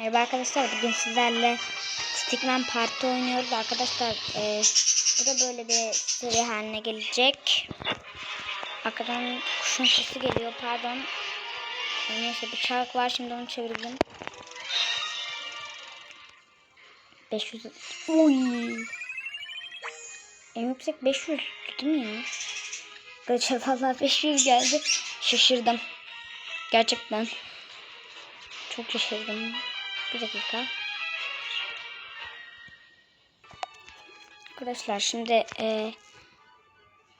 Merhaba arkadaşlar bugün sizlerle Stickman Parti oynuyoruz arkadaşlar. E, bu da böyle bir seri haline gelecek. Arkadan kuşun sesi geliyor pardon. E, neyse bir çark var şimdi onu çevirdim. 500 Oy. En yüksek 500 değil mi ya? Geçen valla 500 geldi. Şaşırdım. Gerçekten. Çok şaşırdım. Bir dakika. Arkadaşlar şimdi e,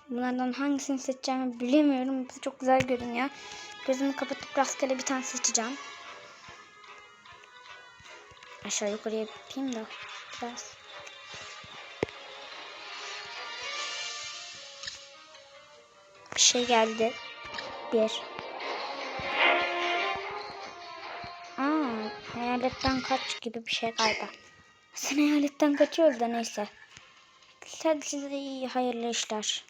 bunlardan hangisini seçeceğimi bilemiyorum. Bu çok güzel görünüyor. Gözümü kapatıp rastgele bir tane seçeceğim. Aşağı yukarıya yapayım da biraz. Bir şey geldi. Bir. Hayaletten kaç gibi bir şey galiba. Sen hayaletten kaçıyoruz da neyse. Hadi size iyi hayırlı işler.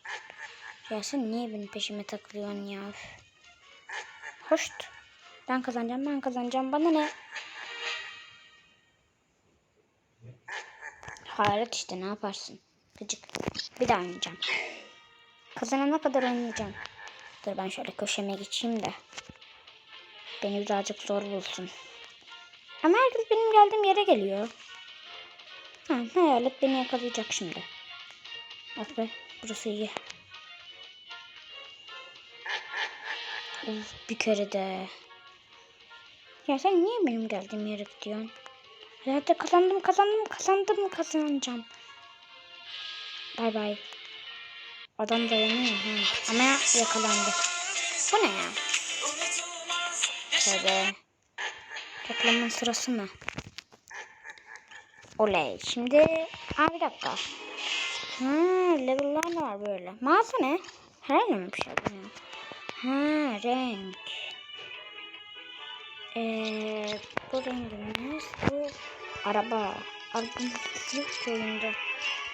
Ya sen niye benim peşime takılıyorsun ya? Hoşt. Ben kazanacağım ben kazanacağım bana ne? Hayalet işte ne yaparsın? Gıcık. Bir daha oynayacağım. Kazanana kadar oynayacağım. Dur ben şöyle köşeme geçeyim de. Beni birazcık zor bulsun. Ama herkes benim geldiğim yere geliyor. Ha, hayalet beni yakalayacak şimdi. Bak be burası iyi. Of bir kere de. Ya sen niye benim geldiğim yere gidiyorsun? Hayatta kazandım kazandım kazandım kazanacağım. Bay bay. Adam dayanıyor. Ha. Ama yakalandı. Bu ne ya? Tövbe. Reklamın sırası mı? Oley. Şimdi... Aa bir dakika. Ha, level'lar da var böyle. Mağaza ne? Herhalde mi bir şey ya? Ha, renk. Ee, bu rengimiz bu araba. Arabanın oyunda.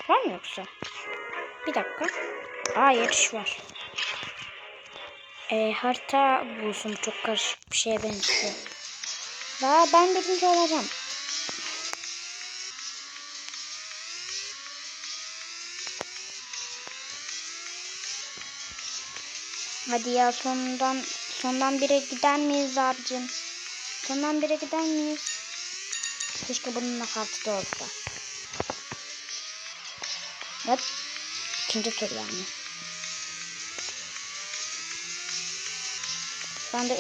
Var mı yoksa? Bir dakika. Aa yarış var. Ee, harita bulsun çok karışık bir şeye benziyor. Daha ben birinci olacağım. Hadi ya sondan sondan bire gider miyiz abicim? Sondan bire gider miyiz? Keşke bunun nakartı da olsa. Evet. İkinci tur yani. Şu anda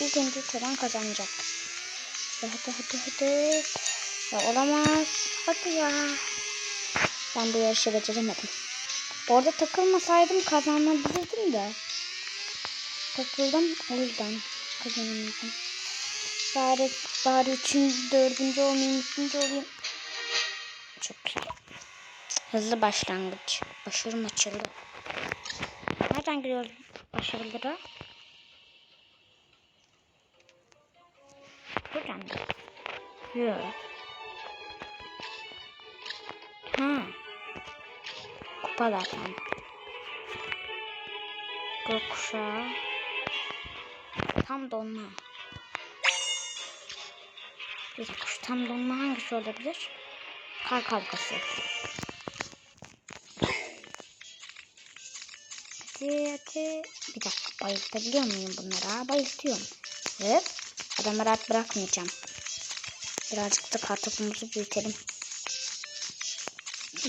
ilk, önce tören kazanacak. Hadi hadi hadi. Ya olamaz. Hadi ya. Ben bu yarışı beceremedim. Orada takılmasaydım kazanabilirdim de. Takıldım o yüzden kazanamadım. Bari, bari üçün, dördüncü olmayayım, üçüncü olayım. Çok güzel. Hızlı başlangıç. Başarım açıldı. Nereden giriyoruz başarılara? Buradan mı? Yok. Ha. Kupalar tamam. Gökkuşağı. Tam donma. Bir şu tam donma hangisi olabilir? Kar kavgası. Hadi hadi. Bir dakika bayıltabiliyor muyum bunlara? Bayıltıyorum. Hop. Adamı rahat bırakmayacağım. Birazcık da kartopumuzu büyütelim.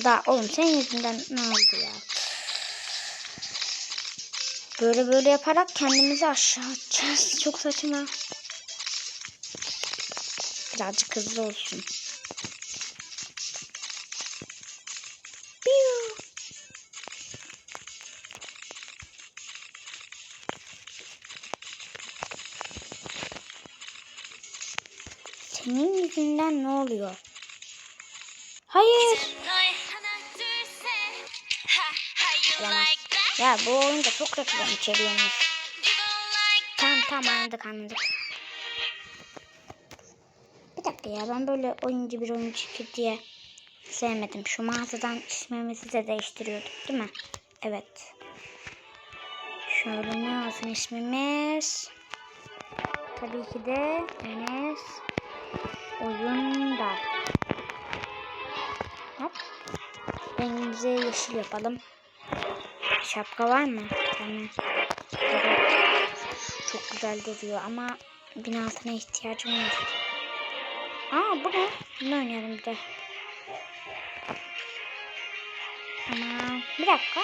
Da oğlum senin yüzünden ne oldu ya? Böyle böyle yaparak kendimizi aşağı atacağız. Çok saçma. Birazcık hızlı olsun. Ne oluyor? Hayır. Ya bu oyunda çok reklam içeriyormuş. Tamam tamam anladık anladık. Bir dakika ya ben böyle oyuncu bir oyuncu diye sevmedim. Şu mağazadan ismimizi de değiştiriyorduk değil mi? Evet. Şöyle ne olsun ismimiz? Tabii ki de Enes oyunda. Hop. Rengimizi yeşil yapalım. Şapka var mı? Yani çok güzel duruyor ama binasına ihtiyacım var. Aa bu ne? Bunu oynayalım bir de. Ama bir dakika.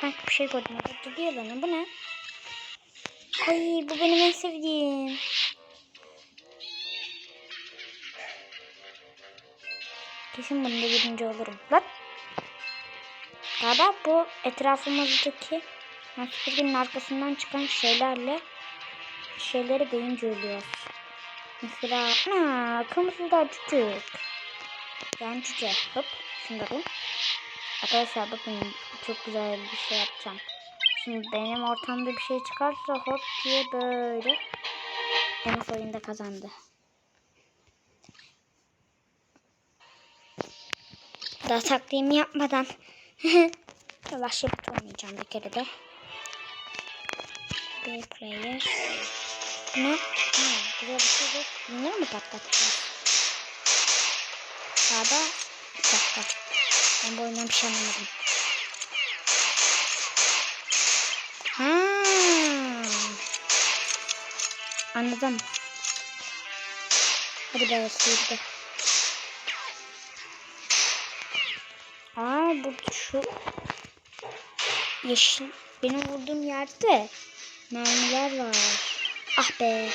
Sanki bir şey gördüm. Gidiyor bana. Bu ne? Ay bu benim en sevdiğim. Kesin bunda birinci olurum. Lan. Galiba bu etrafımızdaki süpürgenin arkasından çıkan şeylerle şeyleri deyince ölüyoruz. Mesela aa, kırmızı da cücük. Yani cüce. Hop. Şunu da. Arkadaşlar bakın çok güzel bir şey yapacağım. Şimdi benim ortamda bir şey çıkarsa hop diye böyle Enes oyunda kazandı. Daha taktiğimi yapmadan Yavaş yapıp oynayacağım bir kere de. Bir player. Ne? Ha, güzel bir şey yok. Bunları mı patlatacağız? Sağda patlat. Ben bu oyundan bir şey anlamadım. Ha. Anladım. Hadi be sıyırdı. Aa bu şu yeşil benim vurduğum yerde mermiler var. Ah be.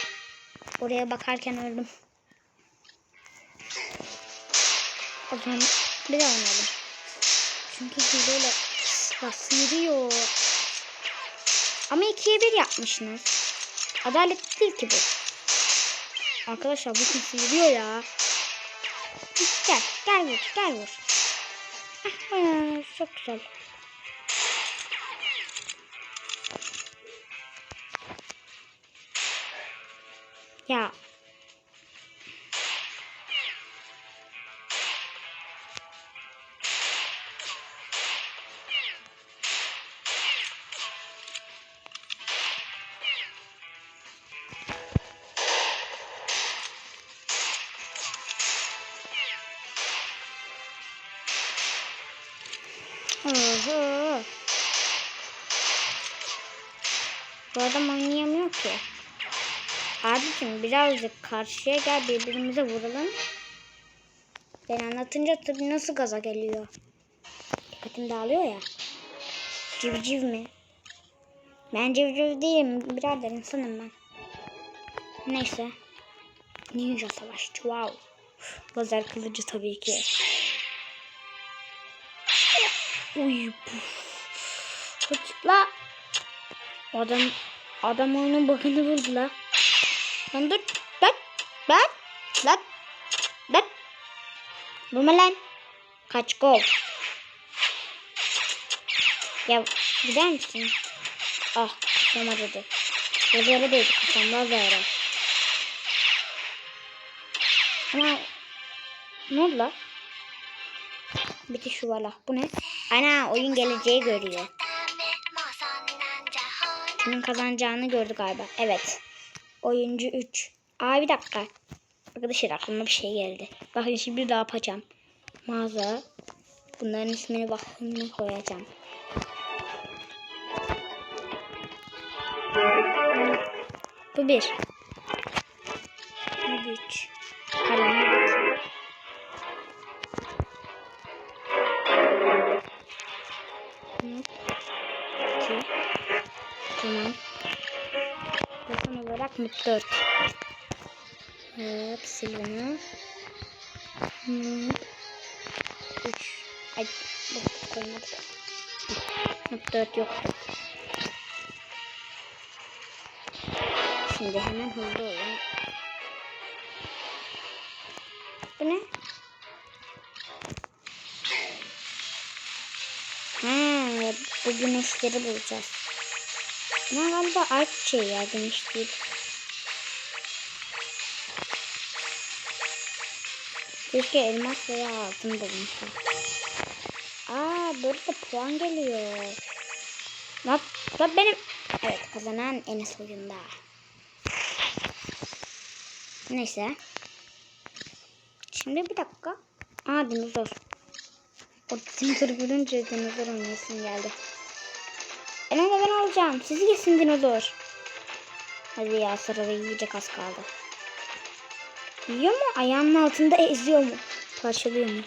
Oraya bakarken öldüm. O zaman bir daha oynayalım. Çünkü hileyle silah sıyırıyor. Ama ikiye bir yapmışsınız. Adalet değil ki bu. Arkadaşlar bu kim sıyırıyor ya. Gel, gel vur, gel vur. Ah, çok güzel. Ya. Oho. Bu adam oynayamıyor ki. Abicim birazcık karşıya gel birbirimize vuralım. Ben anlatınca tabii nasıl gaza geliyor. Dikkatim dağılıyor ya. Civciv mi? Ben civciv değilim birader insanım ben. Neyse. Ninja savaşçı wow. Lazer kılıcı tabii ki. Uy. La. Adam adam oyunun bakını vurdu la. Lan dur. Lan. Lan. Lan. Lan. Vurma lan. Kaç gol. Ya gider misin? Ah kafam acıdı. Lazere değdi kafam lazere. Ama ne oldu la? Bir de şu valla. Bu ne? Ana oyun geleceği görüyor. Kimin kazanacağını gördü galiba. Evet. Oyuncu 3. Aa bir dakika. Arkadaşlar aklıma bir şey geldi. Bakın şimdi bir daha yapacağım. Mağaza. Bunların ismini bakımına koyacağım. Bu bir. İki. Tamam. Ve olarak mutlu ört. Hop sil bunu. Hop. Üç. Ay bu koymadık. Mutlu ört yoktu. Şimdi hemen hızlı olun. Bu güneşleri bulacağız. Ama galiba art şey ya güneş değil. Keşke elmas veya altın bulmuşlar. Aa burada puan geliyor. Lan, lan benim. Evet kazanan Enes oyunda. Neyse. Şimdi bir dakika. Aa dinozor. O dinozoru görünce dinozor oynayasım geldi. Elena ben alacağım. Sizi yesin dinozor. Hadi ya sırada yiyecek az kaldı. Yiyor mu? Ayağımın altında eziyor mu? Parçalıyor mu?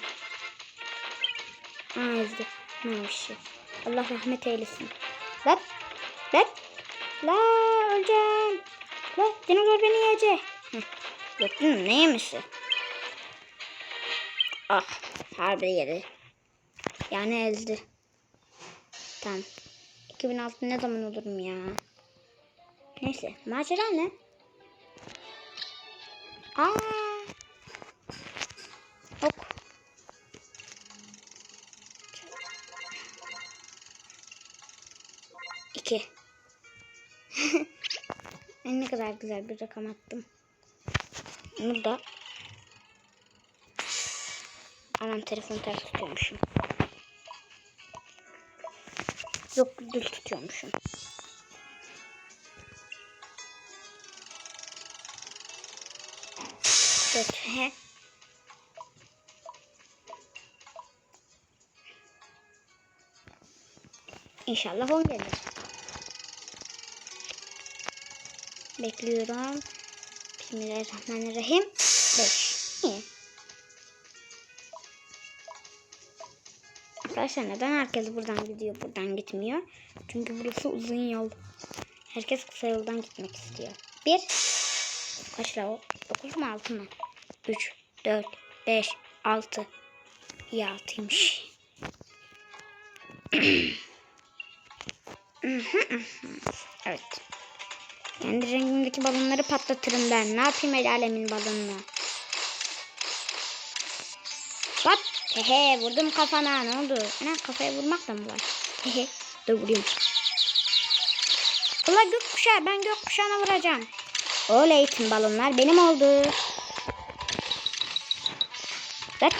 Aa ezdi. Neymiş şey. Allah rahmet eylesin. Lan. Lan. La öleceğim. La dinozor beni yiyecek. Heh. Yok canım ne yemişi? Ah harbi yedi. Yani ezdi. Tamam. 2006 ne zaman olurum ya? Neyse macera ne? Aa. Ok. İki. Ne kadar güzel bir rakam attım. Bunu da Anam telefonu ters tutuyormuşum. Yok düz tutuyormuşum. Kötü. İnşallah 10 gelir. Bekliyorum. Bismillahirrahmanirrahim. 5. Arkadaşlar neden herkes buradan gidiyor buradan gitmiyor? Çünkü burası uzun yol. Herkes kısa yoldan gitmek istiyor. Bir. Kaç la o? Dokuz mu altı mı? Üç, dört, beş, altı. İyi altıymış. evet. Kendi rengimdeki balonları patlatırım ben. Ne yapayım el alemin balonunu? Hehe vurdum kafana ne oldu? Ana kafaya vurmak da mı var? Hehe dur vurayım. Ula gökkuşağı ben gökkuşağına vuracağım. Oley tüm balonlar benim oldu. Dur.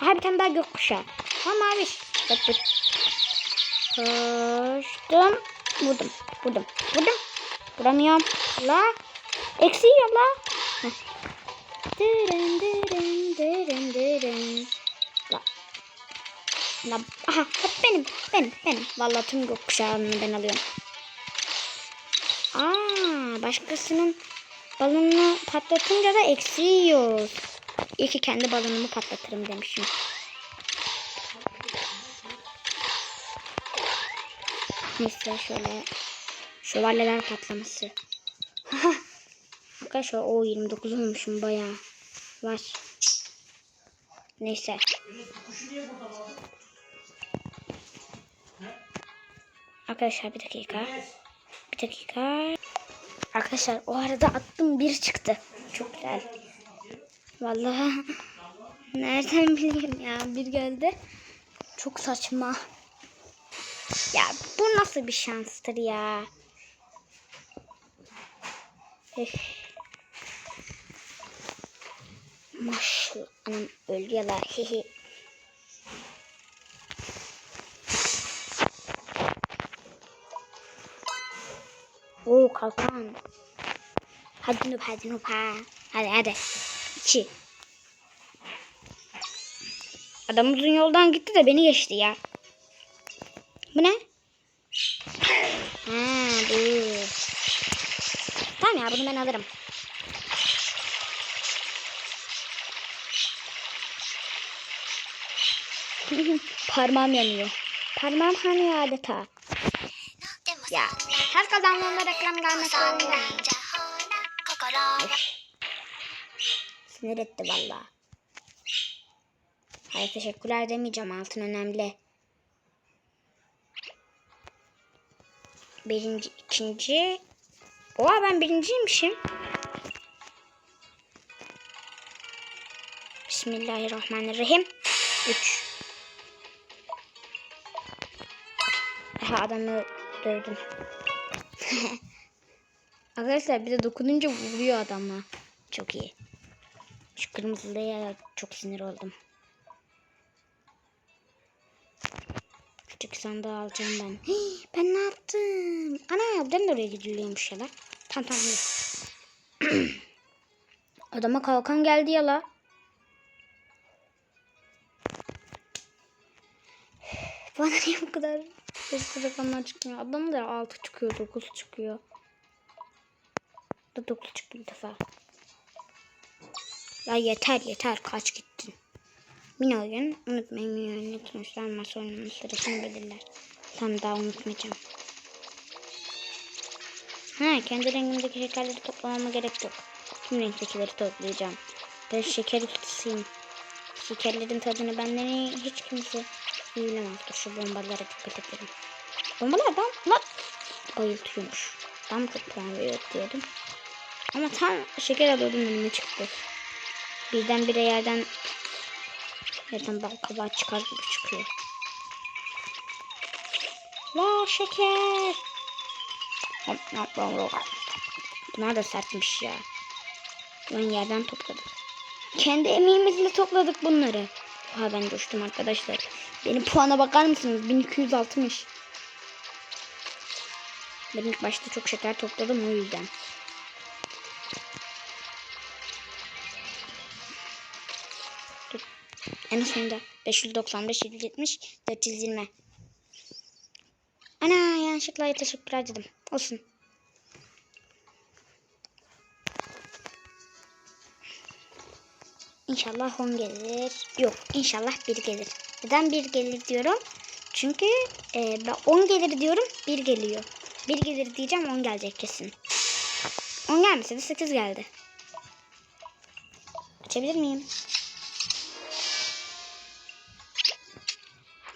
Aha bir tane daha gökkuşağı. Ha maviş. Dur dur. Koştum. Vurdum. Vurdum. Vurdum. Vuramıyorum. La. Eksi yiyor la. Dırın dırın dırın dırın. La. Aha hop benim. Benim. Benim. Vallahi tüm gökkuşağını ben alıyorum. Aa, başkasının balonunu patlatınca da eksi yiyoruz. İyi ki kendi balonumu patlatırım demişim. Neyse şöyle şövalyeler patlaması. Arkadaşlar o 29 olmuşum bayağı. Var. Neyse. Arkadaşlar bir dakika. Bir dakika. Arkadaşlar o arada attım bir çıktı. Çok güzel. Vallahi nereden bileyim ya bir geldi. Çok saçma. Ya bu nasıl bir şanstır ya? Üf. Maşallah anam ölüyorlar. Hihi. Oo kalkan. Hadi Nup hadi Nup ha. Hadi hadi. İki. Adam uzun yoldan gitti de beni geçti ya. Bu ne? Ha bu. Tamam ya bunu ben alırım. Parmağım yanıyor. Parmağım hanıyor adeta. Ya her kazandığında reklam gelmek zorunda. Sinir etti valla. Hayır teşekkürler demeyeceğim altın önemli. Birinci, ikinci. Oha ben birinciymişim. Bismillahirrahmanirrahim. Üç. Aha adamı dövdüm. Arkadaşlar bir de dokununca vuruyor adamla. Çok iyi. Şu kırmızılıya çok sinir oldum. Küçük sandığı alacağım ben. Hii, ben ne yaptım? Ana buradan da oraya gidiliyormuş ya lan. Tamam. Adama kalkan geldi ya la. Bana niye bu kadar hızlı rakamlar çıkmıyor? Adamın da 6 çıkıyor, 9 çıkıyor. Da 9 çıktı bir defa. Ya yeter yeter kaç gittin. Mini oyun unutmayın mini oyunu sonuçlar masa oynamanın sırasını belirler. Tam daha unutmayacağım. Ha kendi rengimdeki şekerleri toplamama gerek yok. Tüm renktekileri toplayacağım. Ben şeker ustasıyım. Şekerlerin tadını benden hiç kimse bilemez. Dur şu bombalara dikkat edelim. Bombalar ben lan bayıltıyormuş. Tam çok puan veriyor diyordum. Ama tam şeker alıyordum önüme çıktı. Birdenbire yerden yerden bal kabağı çıkar gibi çıkıyor. La şeker. Bunlar da sertmiş ya. Ben yerden topladım. Kendi emeğimizle topladık bunları. Ha ben coştum arkadaşlar. Benim puana bakar mısınız? 1260. Ben ilk başta çok şeker topladım o yüzden. Dur. En sonunda 595, 770, 420. Ana yanlışlıkla teşekkürler dedim. Olsun. İnşallah 10 gelir. Yok inşallah 1 gelir. Neden 1 gelir diyorum? Çünkü e, ben 10 gelir diyorum 1 geliyor. 1 gelir diyeceğim 10 gelecek kesin. 10 gelmese de 8 geldi. Açabilir miyim?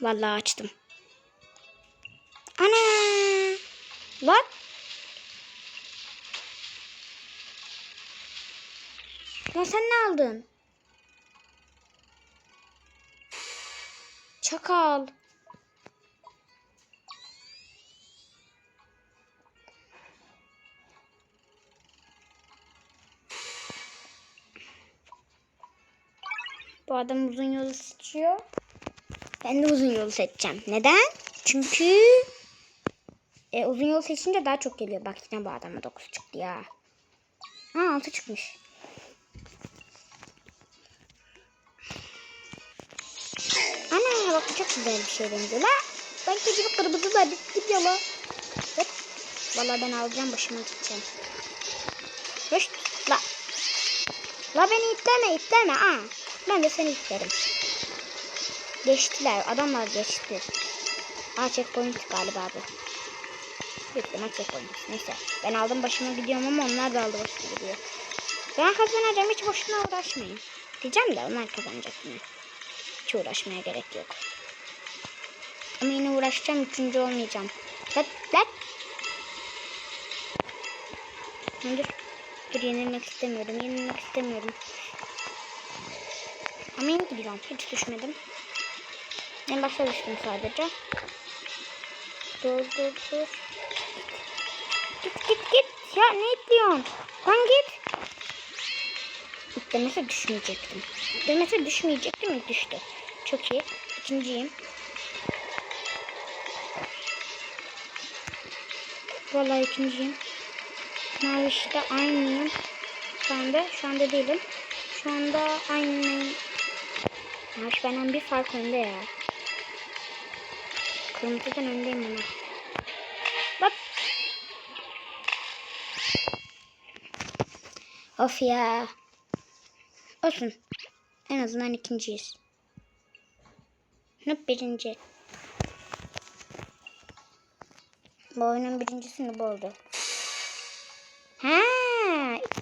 Vallahi açtım. Ana! Bak. Lan sen ne aldın? Çakal. Bu adam uzun yolu seçiyor. Ben de uzun yolu seçeceğim. Neden? Çünkü e, uzun yol seçince daha çok geliyor. Bak yine bu adama 9 çıktı ya. Ha 6 çıkmış. Ana bak bu çok güzel bir şey benziyor la. Ben keçi kırmızı bittim ya la. Hop. Vallahi ben alacağım başıma gideceğim. Hoş la. La beni itleme itleme ha. Ben de seni itlerim. Geçtiler adamlar geçti. Aa checkpoint galiba bu. Yükleme checkpoint. Neyse ben aldım başıma gidiyorum ama onlar da aldı başıma gidiyor. Ben kazanacağım hiç boşuna uğraşmayın. Diyeceğim de onlar kazanacak yine. Hiç uğraşmaya gerek yok. Ama yine uğraşacağım. Üçüncü olmayacağım. Lat lat. Dur. Dur yenilmek istemiyorum. Yenilmek istemiyorum. Ama yeni gidiyorum. Hiç düşmedim. En başta düştüm sadece. Dur dur dur. Git git git. Ya ne itliyorsun? Lan git. İtlemese düşmeyecektim. İtlemese düşmeyecektim. Düştü. Çok iyi. İkinciyim. Vallahi ikinciyim. Mavi aynıyım. Şu anda, şu anda değilim. Şu anda aynı. Mavi benden bir fark önde ya. Kırmızıdan öndeyim ama. Bak. Of ya. Olsun. En azından ikinciyiz. Noob birinci. Bu oyunun birincisi Noob oldu. Ha,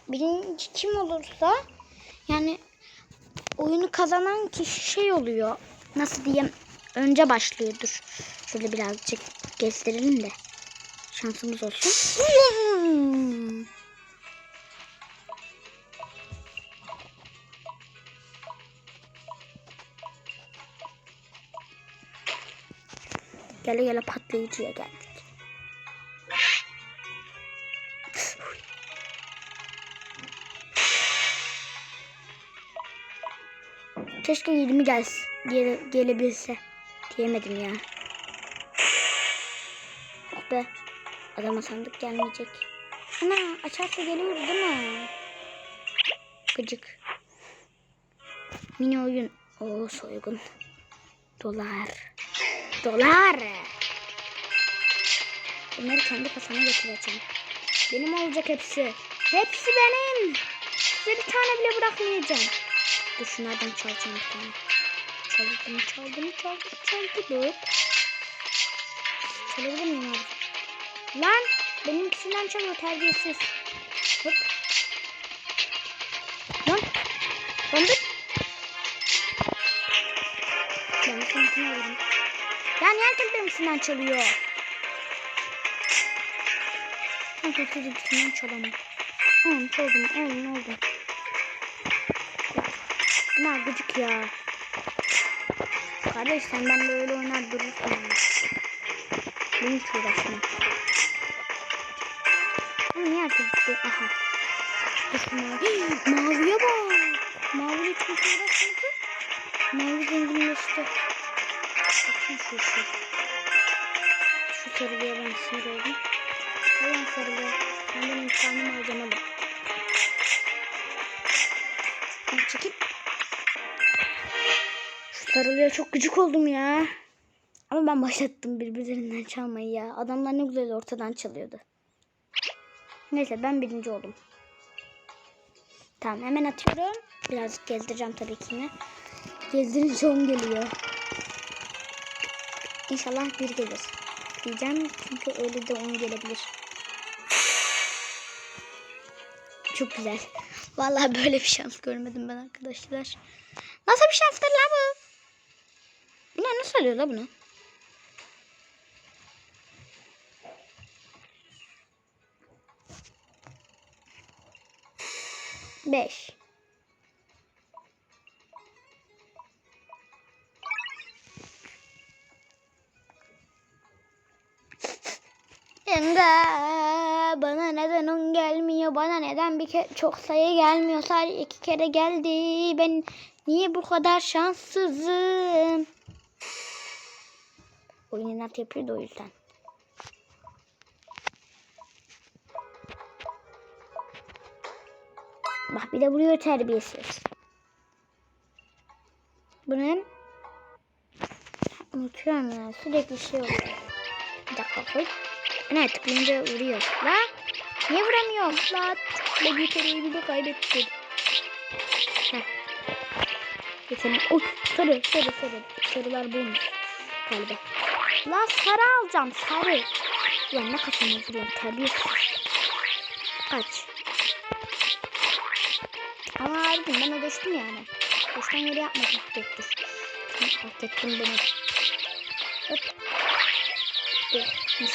birinci kim olursa yani oyunu kazanan kişi şey oluyor. Nasıl diyeyim? Önce başlıyordur. Şöyle birazcık gösterelim de. Şansımız olsun. Gele gele patlayıcıya geldik. Keşke 20 gelse, gele, gelebilse. Diyemedim ya. Oh be. Adama sandık gelmeyecek. Ana açarsa geliyordu değil mi? Gıcık. Mini oyun. Oo soygun. Dolar. Dolar. Bunları kendi kasama getireceğim. Benim olacak hepsi. Hepsi benim. Size bir tane bile bırakmayacağım. Dur şunlardan çalacağım bir tane. Çaldım, çaldım, çaldım, çaldım. Çalabilir miyim abi? Lan benimkisinden çalıyor terbiyesiz. Hop. Lan. Döndür. Ben seninkini alırım. Ya niye herkes benimkisinden çalıyor? Ben kötülükünden çalamam. Oğlum çaldım. Oğlum oldu? Bunlar gıcık ya. Kardeş sen benimle öyle oynar durursun. ya. Benim hiç uğraşmam. Ama niye herkes gitti? Aha. Maviye bak. Maviyle çok uğraşmadı. Mavi zenginleşti. Bakın şu şu. Şu sarılıya ben sinir oldum. Ulan sarılıya. Senden intikamımı alacağım oğlum. Şu sarılıya çok gıcık oldum ya. Ama ben başlattım birbirlerinden çalmayı ya. Adamlar ne güzel ortadan çalıyordu. Neyse ben birinci oldum. Tamam hemen atıyorum. Birazcık gezdireceğim tabii ki yine. Gezdirince 10 geliyor. İnşallah bir gelir. Diyeceğim çünkü öyle de 10 gelebilir. Çok güzel. Vallahi böyle bir şans görmedim ben arkadaşlar. Nasıl bir şanstır la bu? Nasıl alıyor la bunu? Beş. Emre bana neden on gelmiyor bana neden bir kere çok sayı gelmiyor sadece iki kere geldi ben niye bu kadar şanssızım oyun yapıyor da o yüzden bak bir de vuruyor terbiyesiz bu ne unutuyorum ya sürekli şey oluyor bir dakika koy ne tıklayınca vuruyor. La niye vuramıyorum? La tıkla kereyi bile kaybettim. Heh. Geçelim. Oy sarı sarı sarı. Sarılar buymuş galiba. La sarı alacağım sarı. Ulan ne kafama vuruyorum terbiyesiz. Kaç. Ama harbiden ben ödeştim yani. Boştan yere yapmadım. Sen fark ettin beni. Hop. Oh, mis.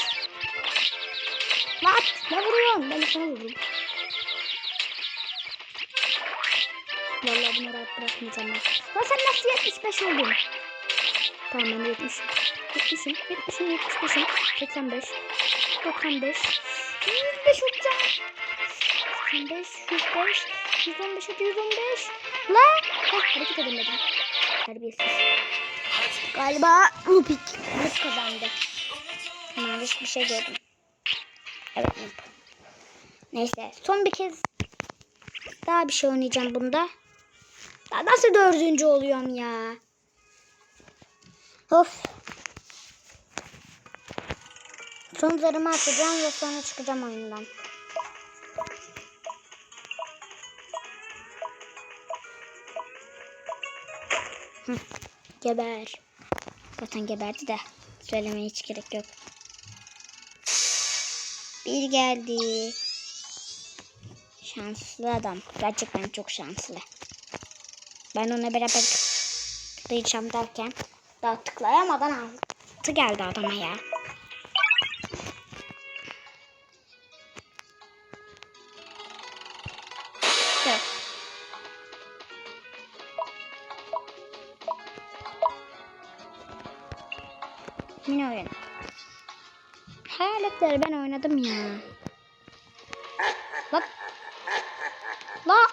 Lan ne vuruyorsun? Ben sana vururum. Vallahi bunu rahat bırakmayacağım ben. Lan sen nasıl 75 oldun? Tamam ben de 70. 70'im, 70'im, 75'im, 85, 95, 105 olacağım. 85, 105, 115, hadi 115. Lan! Heh, hareket edemedim. Terbiyesiz. Galiba Rubik. Rubik kazandı. Hemen bir şey gördüm. Evet. Neyse son bir kez daha bir şey oynayacağım bunda. Ya nasıl dördüncü oluyorum ya? Of. Son zarımı atacağım ve sonra çıkacağım oyundan. Geber. Zaten geberdi de söylemeye hiç gerek yok. Bir geldi. Şanslı adam. Gerçekten çok şanslı. Ben ona beraber tıklayacağım derken daha tıklayamadan altı geldi adama ya.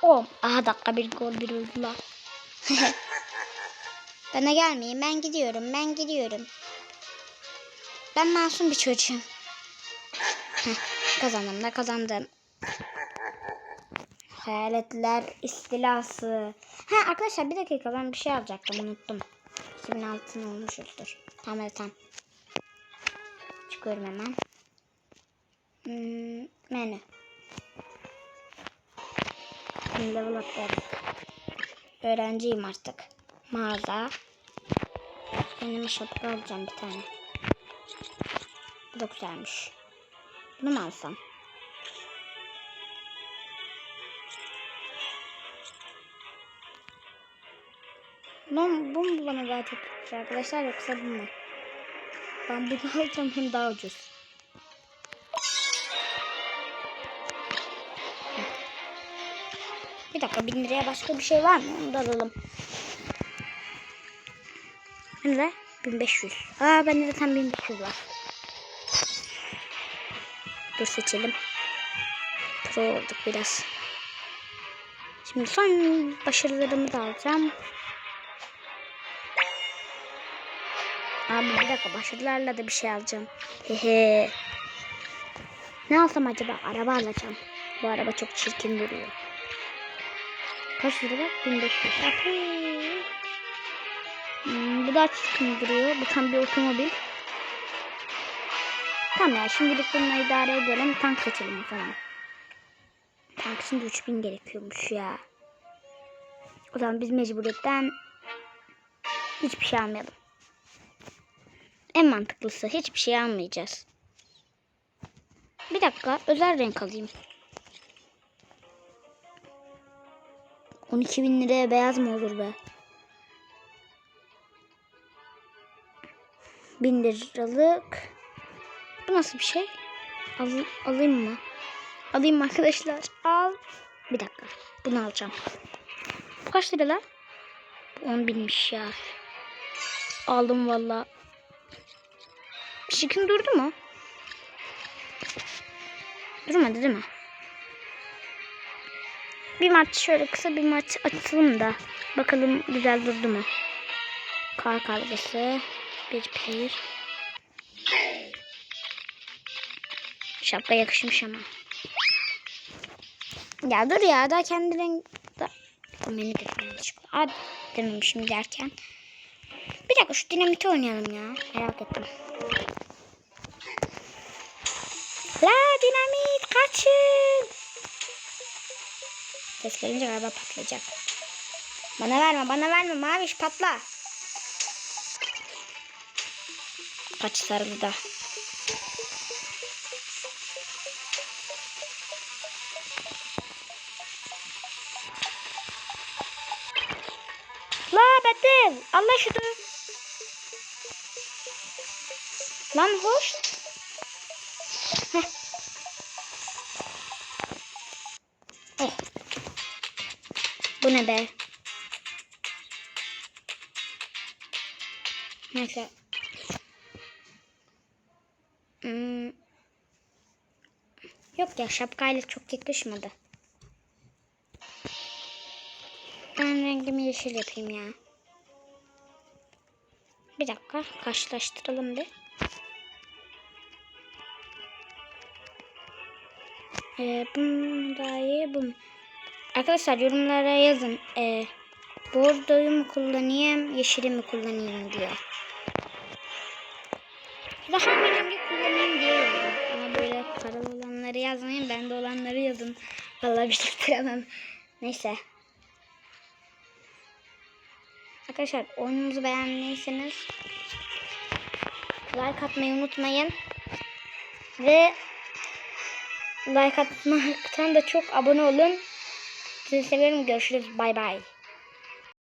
O. Aha dakika bir gol bir öldü. Bana gelmeyin ben gidiyorum ben gidiyorum. Ben masum bir çocuğum. Heh, kazandım da kazandım. Hayaletler istilası. Ha arkadaşlar bir dakika ben bir şey alacaktım unuttum. 2000 altın olmuşuzdur. Tamam evet tamam. Çıkıyorum hemen. Hmm, menü. Şimdi level atladık. Öğrenciyim artık. Mağaza. Kendime şapka alacağım bir tane. Bu da güzelmiş. Bunu mu alsam? Bu mu bana daha çok arkadaşlar yoksa bu mu? Ben bunu alacağım hem daha ucuz. Dakika bin liraya başka bir şey var mı? Onu da alalım. Ne? 1500. Aa bende de tam 1500 var. Dur seçelim. Pro olduk biraz. Şimdi son başarılarımı da alacağım. Abi bir dakika başarılarla da bir şey alacağım. Hehe. Ne alsam acaba? Araba alacağım. Bu araba çok çirkin duruyor. Kaç lira? 1500. Ahi. Hmm, bu da çirkin duruyor. Bu tam bir otomobil. Tamam ya şimdilik bununla idare edelim. Tank seçelim o zaman. Tank şimdi 3000 gerekiyormuş ya. O zaman biz mecburiyetten hiçbir şey almayalım. En mantıklısı hiçbir şey almayacağız. Bir dakika özel renk alayım. 12 bin liraya beyaz mı olur be? 1000 liralık. Bu nasıl bir şey? Al, alayım mı? Alayım mı arkadaşlar? Al. Bir dakika. Bunu alacağım. Kaç lira lan? Bu 10 binmiş ya. Aldım valla. Şikin durdu mu? Durmadı değil mi? Bir maç şöyle kısa bir maç açalım da. Bakalım güzel durdu mu? Kar kavgası. Bir player. Şapka yakışmış ama. Ya dur ya daha kendi renk... Beni de. Aa dememişim derken. Bir dakika şu dinamiti oynayalım ya. Merak ettim. La dinamit kaçın. Ses gelince galiba patlayacak. Bana verme bana verme maviş patla. Kaç sarılı da. La Betil Allah şunu. Lan hoş. Ne be? Neyse. Hmm. Yok ya şapkayla çok yakışmadı. Ben rengimi yeşil yapayım ya. Bir dakika karşılaştıralım bir. Ee, bu mu daha iyi bu mu? Arkadaşlar yorumlara yazın. Ee, bordoyu mu kullanayım yeşili mi kullanayım diye. Ya hangi kullanayım diye. Ama böyle paralı olanları yazmayın. Bende olanları yazın. Vallahi biriktiremem. Neyse. Arkadaşlar oyunumuzu beğendiyseniz like atmayı unutmayın. Ve like atmaktan da çok abone olun. Sizi seviyorum. Görüşürüz. Bay bay.